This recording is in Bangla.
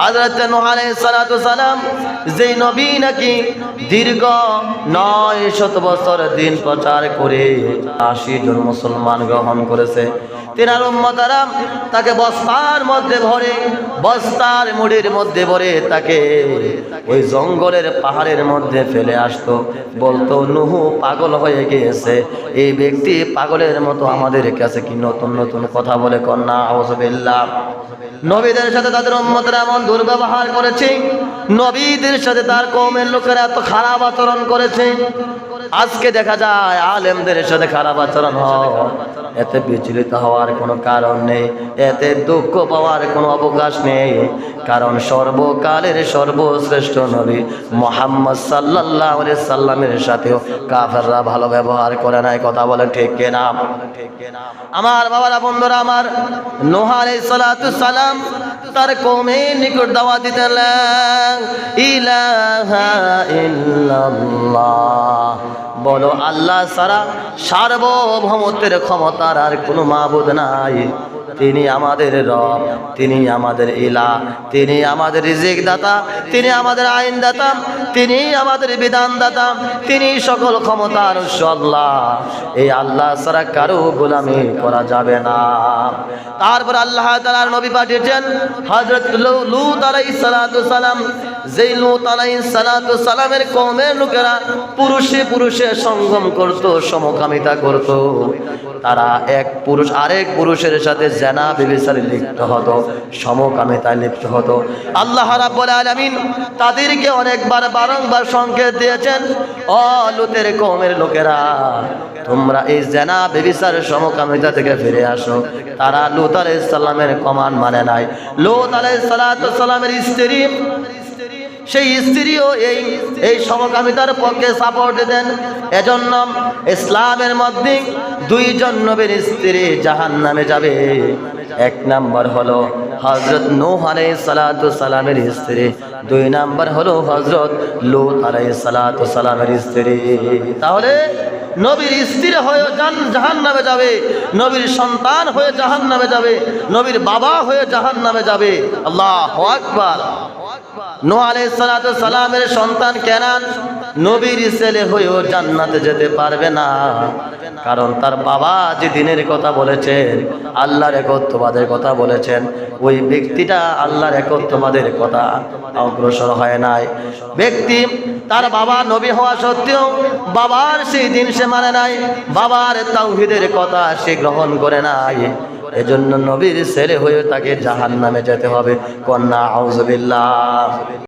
হাজরত সালাম, যেই নবী নাকি দীর্ঘ নয় শত বছর দিন প্রচার করে আশি জন মুসলমান গ্রহণ করেছে। তেনার উম্মতারা তাকে বস্তার মধ্যে ভরে, বস্তার মুড়ির মধ্যে ভরে তাকে ওই জঙ্গলের পাহাড়ের মধ্যে ফেলে আসতো। বলতো, নুহু পাগল হয়ে গিয়েছে। এই ব্যক্তি পাগলের মতো আমাদের কাছে কি নতুন নতুন কথা বলে কন্যা? আউজবিল্লাহ নবীদের সাথে তাদের উম্মতরা এমন দুর্ব্যবহার করেছে, নবীদের সাথে তার কৌমের লোকেরা এত খারাপ আচরণ করেছে। আজকে দেখা যায় আলেমদের সাথে খারাপ আচরণ এতে বিচলিত হওয়ার কোনো কারণ নেই, এতে দুঃখ পাওয়ার কোনো অবকাশ নেই। কারণ সর্বকালের সর্বশ্রেষ্ঠ নবী মোহাম্মদ সাল্লাহ সাল্লামের সাথেও কাফেররা ভালো ব্যবহার করে নাই, কথা বলে ঠিক কেনা? আমার বাবারা, বন্ধুরা, আমার নোহা সালাম তার কমে নিকট দাওয়া দিতেন ইলাহা বলো, আল্লাহ সারা সার্বভৌমত্বের ক্ষমতার আর কোনো মাবুদ নাই। তিনি আমাদের রব, তিনি আমাদের ইলা তিনি আমাদের রিজিক দাতা তিনি আমাদের আইন দাতা তিনি আমাদের বিধান দাতা তিনি সকল ক্ষমতার উৎস আল্লাহ। এই আল্লাহ ছাড়া কারও গোলামি করা যাবে না। তারপর আল্লাহ তালার নবী পাঠিয়েছেন হজরত লুত আলাই সালাম। যেই লুত আলাই সালাত সালামের কমের লোকেরা পুরুষে পুরুষে সঙ্গম করত, সমকামিতা করত। তারা এক পুরুষ, আরেক পুরুষের সাথে জেনা বিবেচারে লিপ্ত হতো, সমকামিতায় লিপ্ত হতো। আল্লাহ রাব্বুল আলামিন তাদেরকে অনেকবার বারংবার সংকেত দিয়েছেন, ও লুতের কওমের লোকেরা, তোমরা এই জেনা বেবিচার সমকামিতা থেকে ফিরে আসো। তারা লুত আলাইহিস সালামের কমান মানে নাই। লুত আলাইহিস সালামের স্ত্রী সেই স্ত্রীও এই এই সমকামিতার পক্ষে সাপোর্ট দেন। এজন্য ইসলামের মধ্যে দুইজন নবীর স্ত্রী জাহান নামে যাবে। এক নাম্বার হলো হজরত নূহ আলাইহিস সালাতু সালামের স্ত্রী। দুই নাম্বার হলো হজরত লূত আলাই সালাতু সালামের স্ত্রী। তাহলে নবীর স্ত্রী হয়ে জান জাহান নামে যাবে। নবীর সন্তান হয়ে জাহান নামে যাবে। নবীর বাবা হয়ে জাহান নামে যাবে। আল্লাহ আকবার। নো সালামের সন্তান কেনান? নবীর ছেলে হয়েও জান্নাতে যেতে পারবে না। কারণ তার বাবা যে দিনের কথা বলেছেন, আল্লাহর একত্ববাদের কথা বলেছেন, ওই ব্যক্তিটা আল্লাহর একত্ববাদের কথা অগ্রসর হয় নাই। ব্যক্তি তার বাবা নবী হওয়া সত্ত্বেও বাবার সেই দিন সে মানে নাই, বাবার তাওহিদের কথা সে গ্রহণ করে নাই। এজন্য নবীর ছেলে হয়ে তাকে জাহান নামে যেতে হবে। কন্যা আউজবিল্লাহ